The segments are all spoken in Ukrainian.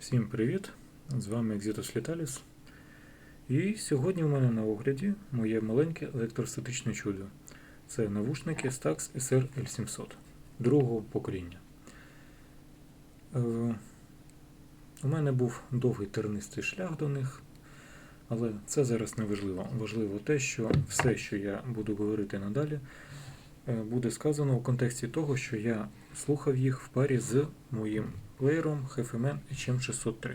Всім привіт! З вами Exitus Letalis. І сьогодні у мене на огляді моє маленьке електростатичне чудо. Це навушники Stax SR L700 другого покоління. Е, у мене був довгий тернистий шлях до них, але це зараз не важливо. Важливо те, що все, що я буду говорити надалі, буде сказано у контексті того, що я слухав їх в парі з моїм плеєром HFMN HM603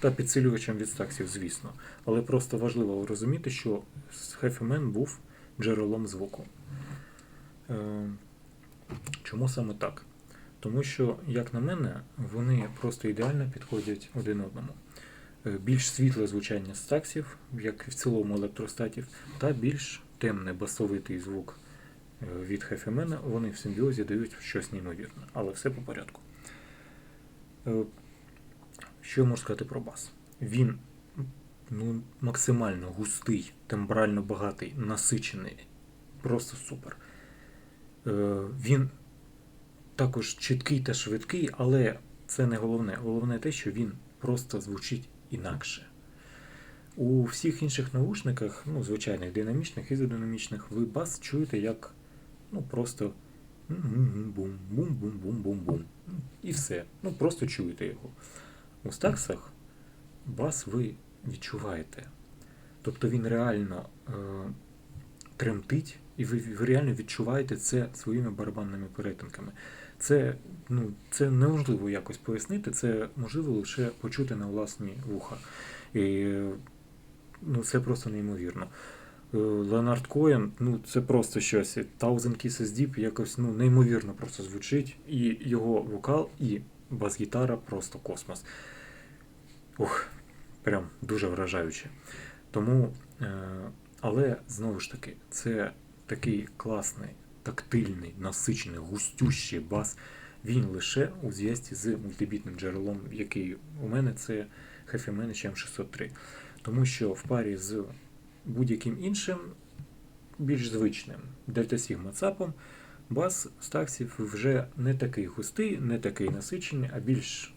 та підсилювачем від стаксів, звісно. Але просто важливо розуміти, що HFMN був джерелом звуку. Е, Чому саме так? Тому що, як на мене, вони просто ідеально підходять один одному. Е, Більш світле звучання стаксів, як і в цілому електростатів, та більш темний басовитий звук е, від Хефемена, вони в симбіозі дають щось неймовірне. Але все по порядку. Е, Що я можу сказати про бас? Він ну, максимально густий, тембрально багатий, насичений. Просто супер. Е, Він також чіткий та швидкий, але це не головне. Головне те, що він просто звучить інакше. У всіх інших наушниках, ну, звичайних динамічних, ізодинамічних, ви бас чуєте як ну, просто бум бум бум бум бум бум І все. Ну, просто чуєте його. У стаксах бас ви відчуваєте. Тобто він реально е, тремтить, і ви, ви реально відчуваєте це своїми барабанними перетинками. Це, ну, це неможливо якось пояснити, це можливо лише почути на власні вуха. І, ну, це просто неймовірно. Е, Леонард Коен, ну це просто щось. Thousand Kisses Deep якось ну, неймовірно просто звучить. І його вокал, і бас-гітара просто космос. Ух, прям дуже вражаюче. Тому, е, але знову ж таки, це такий класний, тактильний, насичений, густющий бас. Він лише у зв'язці з мультибітним джерелом, який у мене це HFMN HM603. Тому що в парі з будь-яким іншим, більш звичним Sigma ЦАПом, бас стаксів вже не такий густий, не такий насичений, а більш,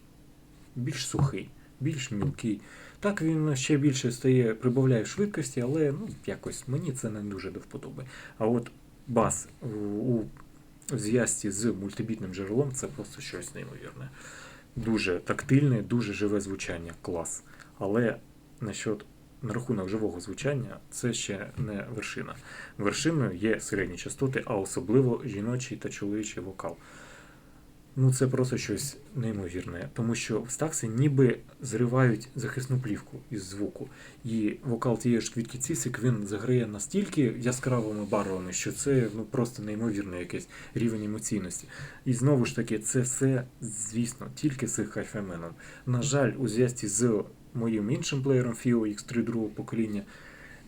більш сухий, більш мілкий. Так він ще більше стає, прибавляє швидкості, але ну, якось мені це не дуже до вподоби. А от бас у зв'язці з мультибітним джерелом це просто щось неймовірне. Дуже тактильне, дуже живе звучання, клас. Але насчет на рахунок живого звучання це ще не вершина. Вершиною є середні частоти, а особливо жіночий та чоловічий вокал. Ну це просто щось неймовірне, тому що стакси ніби зривають захисну плівку із звуку. І вокал тієї ж квітки цісик він заграє настільки яскравими барвами, що це ну просто неймовірний якийсь рівень емоційності. І знову ж таки, це все, звісно, тільки з хайфеменом. На жаль, у зв'язці з моїм іншим плеєром FIO X3 другого покоління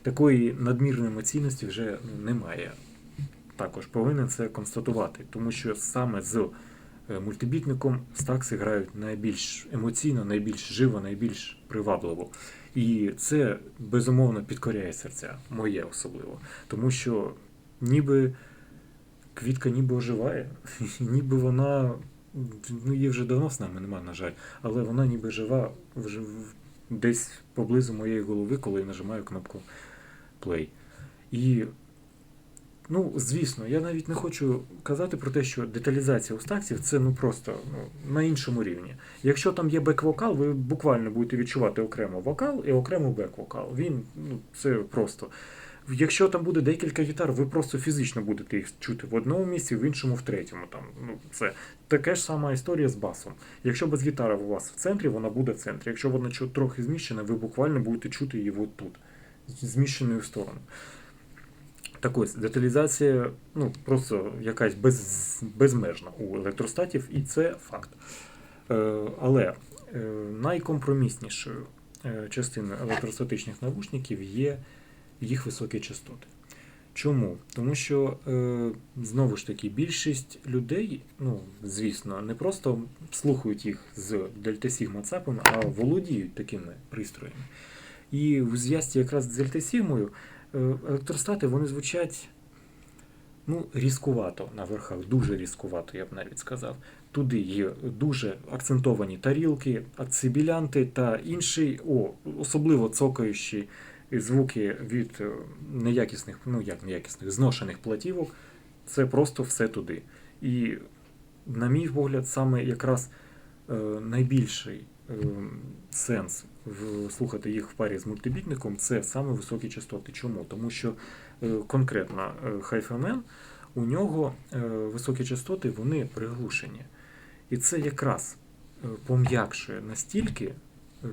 такої надмірної емоційності вже ну, немає. Також повинен це констатувати, тому що саме з е, мультибітником стакси грають найбільш емоційно, найбільш живо, найбільш привабливо. І це безумовно підкоряє серця, моє особливо. Тому що ніби квітка ніби оживає, ніби вона. Ну, її вже давно з нами нема, на жаль, але вона ніби жива десь поблизу моєї голови, коли я нажимаю кнопку play. І, ну, звісно, я навіть не хочу казати про те, що деталізація у стаксів це ну просто ну, на іншому рівні. Якщо там є бек-вокал, ви буквально будете відчувати окремо вокал і окремо бек-вокал. Він ну, це просто. Якщо там буде декілька гітар, ви просто фізично будете їх чути в одному місці, в іншому, в третьому. Там, ну, це таке ж сама історія з басом. Якщо бас-гітара у вас в центрі, вона буде в центрі. Якщо вона трохи зміщена, ви буквально будете чути її от тут, зміщеною в сторону. Так ось, деталізація ну, просто якась без, безмежна у електростатів, і це факт. Е, але е, найкомпроміснішою е, частиною електростатичних навушників є їх високі частоти. Чому? Тому що е, знову ж таки більшість людей, ну звісно, не просто слухають їх з Sigma цапами, а володіють такими пристроями. І в зв'язці якраз з Sigma е, електростати вони звучать ну, різкувато на верхах, дуже різкувато, я б навіть сказав. туди є дуже акцентовані тарілки, ацибілянти та інші, о, особливо цокаючі звуки від е, неякісних, ну як неякісних, зношених платівок. Це просто все туди. І, на мій погляд, саме якраз е, найбільший е, сенс слухати їх в парі з мультибітником це саме високі частоти. Чому? Тому що конкретно е, у нього високі частоти вони приглушені. І це якраз пом'якшує настільки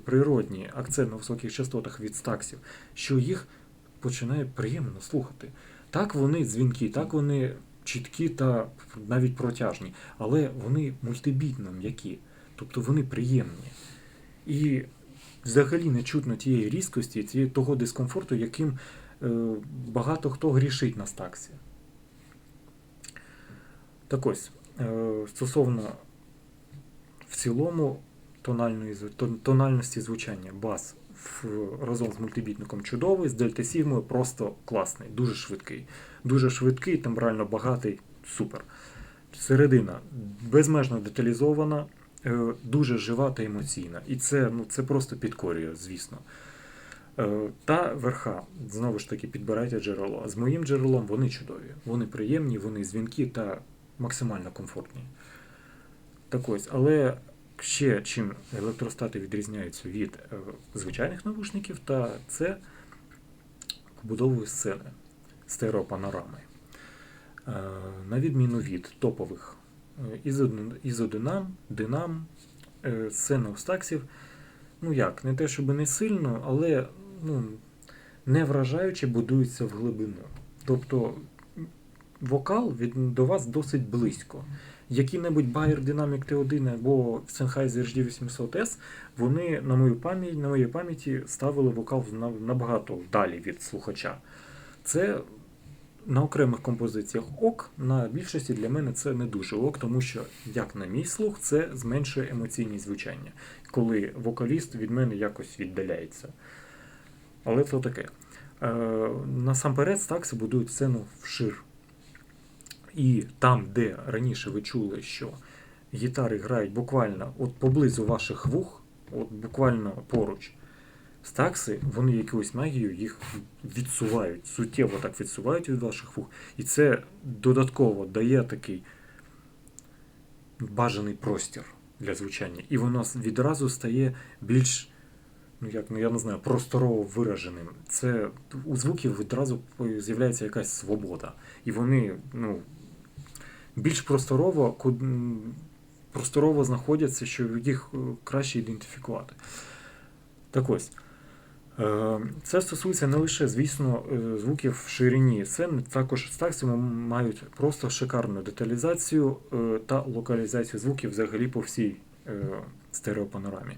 природні акцент на високих частотах від стаксів, що їх починає приємно слухати. Так вони дзвінки, так вони чіткі та навіть протяжні, але вони мультибітно м'які, тобто вони приємні. І взагалі не чутно тієї різкості, тієї, того дискомфорту, яким е, багато хто грішить на стаксі. Так ось, е, стосовно в цілому тональної, тональності звучання, бас разом з мультибітником чудовий, з Дельта Сігмою просто класний, дуже швидкий. Дуже швидкий, тембрально багатий, супер. Середина безмежно деталізована, е, дуже жива та емоційна. І це, ну, це просто підкорює, звісно. Е, Та верха, знову ж таки, підбирайте джерело. З моїм джерелом вони чудові. Вони приємні, вони дзвінкі та максимально комфортні. Так ось, але ще чим електростати відрізняються від е, звичайних навушників, та це побудовою сцени стереопанорами. Е, На відміну від топових е, ізодинам, динам, е, сцена ну як, не те, щоб не сильно, але ну, не вражаючи будується в глибину. Тобто вокал від, до вас досить близько. Який-небудь Bayer Dynamic T1 або Sennheiser HD800S, вони на мою пам'ять, на моїй пам'яті ставили вокал набагато далі від слухача. Це на окремих композиціях ок, на більшості для мене це не дуже ок, тому що, як на мій слух, це зменшує емоційність звучання, коли вокаліст від мене якось віддаляється. Але це таке. Е, насамперед, стакси будують сцену вшир. І там, де раніше ви чули, що гітари грають буквально от поблизу ваших вух, от буквально поруч, стакси, вони якоюсь магією їх відсувають, суттєво так відсувають від ваших вух. І це додатково дає такий бажаний простір для звучання. І воно відразу стає більш, ну як ну я не знаю, просторово вираженим. Це у звуків відразу з'являється якась свобода. І вони, ну, більш просторово, просторово знаходяться, що їх е, краще ідентифікувати. Так ось. Е, Це стосується не лише, звісно, е, звуків в ширині. Це також стакси мають просто шикарну деталізацію та локалізацію звуків взагалі по всій стереопанорамі.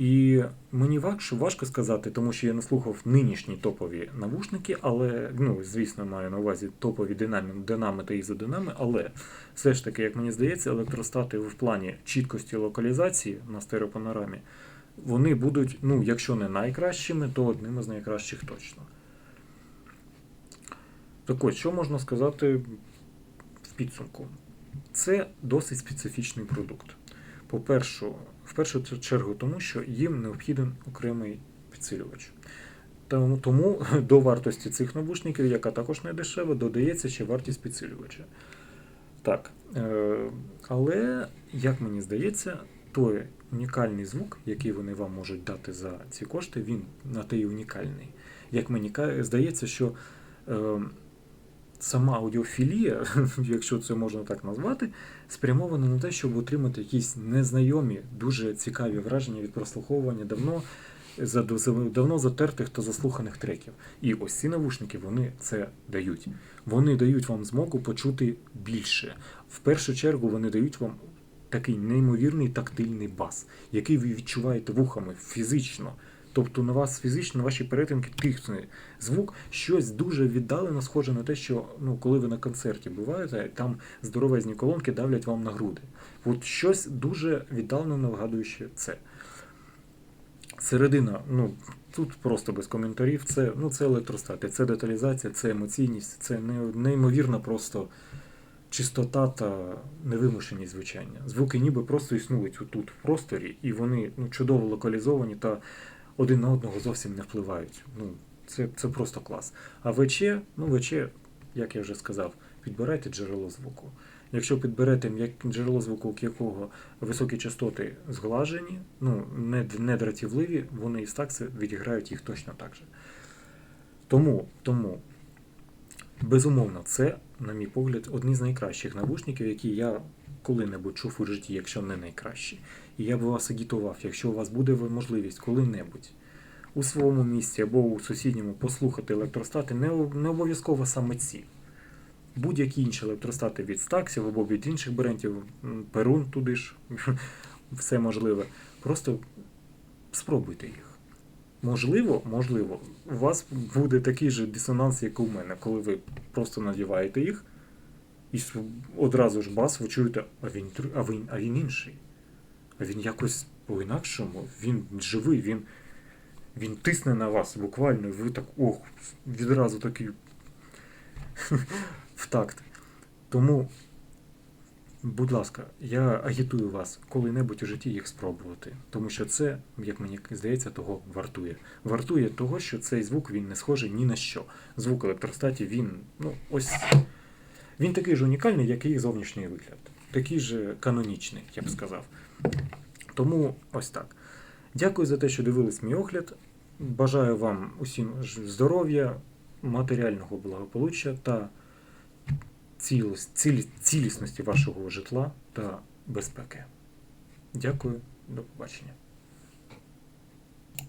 І мені важко, важко сказати, тому що я не слухав нинішні топові навушники, але, ну, звісно, маю на увазі топові динамі, динами та ізодинами, але все ж таки, як мені здається, електростати в плані чіткості локалізації на стереопанорамі, вони будуть, ну, якщо не найкращими, то одними з найкращих точно. Так ось, що можна сказати в підсумку? Це досить специфічний продукт. По-перше, в першу чергу, тому що їм необхіден окремий підсилювач. Тому, до вартості цих навушників, яка також не дешева, додається ще вартість підсилювача. Так. Е, але, як мені здається, той унікальний звук, який вони вам можуть дати за ці кошти, він на те й унікальний. Як мені здається, що е, сама аудіофілія, якщо це можна так назвати, спрямована на те, щоб отримати якісь незнайомі, дуже цікаві враження від прослуховування давно, за- давно затертих та заслуханих треків. І ось ці навушники вони це дають. Вони дають вам змогу почути більше. В першу чергу вони дають вам такий неймовірний тактильний бас, який ви відчуваєте вухами фізично. Тобто на вас фізично, на ваші перетинки тихне звук, щось дуже віддалено схоже на те, що ну, коли ви на концерті буваєте, там здоровезні колонки давлять вам на груди. От щось дуже віддалено нагадуюче це. Середина, ну тут просто без коментарів. Це, ну, це електростати, це деталізація, це емоційність, це не- неймовірно просто чистота та невимушеність звучання. Звуки ніби просто існують тут в просторі, і вони ну, чудово локалізовані та один на одного зовсім не впливають. Ну, це, це просто клас. А ВЧ, ну ВЧ, як я вже сказав, підбирайте джерело звуку. Якщо підберете джерело звуку, якого високі частоти зглажені, ну, не, не дратівливі, вони і стакси відіграють їх точно так же. Тому, тому, безумовно, це, на мій погляд, одні з найкращих навушників, які я коли-небудь чув у житті, якщо не найкращі. І я б вас агітував, якщо у вас буде можливість коли-небудь у своєму місці або у сусідньому послухати електростати, не, не обов'язково саме ці. Будь-які інші електростати від стаксів або від інших брендів, перун туди ж, все можливе. Просто спробуйте їх. Можливо, можливо, у вас буде такий же дисонанс, як у мене, коли ви просто надіваєте їх, і одразу ж бас, ви чуєте, а він, а він, а він інший. А він якось по-інакшому, він живий, він, він тисне на вас буквально, і ви так ох, відразу такий в такт. Тому, будь ласка, я агітую вас коли-небудь у житті їх спробувати. Тому що це, як мені здається, того вартує. Вартує того, що цей звук він не схожий ні на що. Звук електростатів, він, ну, ось. Він такий ж унікальний, як і їх зовнішній вигляд. Такий же канонічний, я б сказав. Тому ось так. Дякую за те, що дивились мій огляд. Бажаю вам усім здоров'я, матеріального благополуччя та цілісності вашого житла та безпеки. Дякую, до побачення.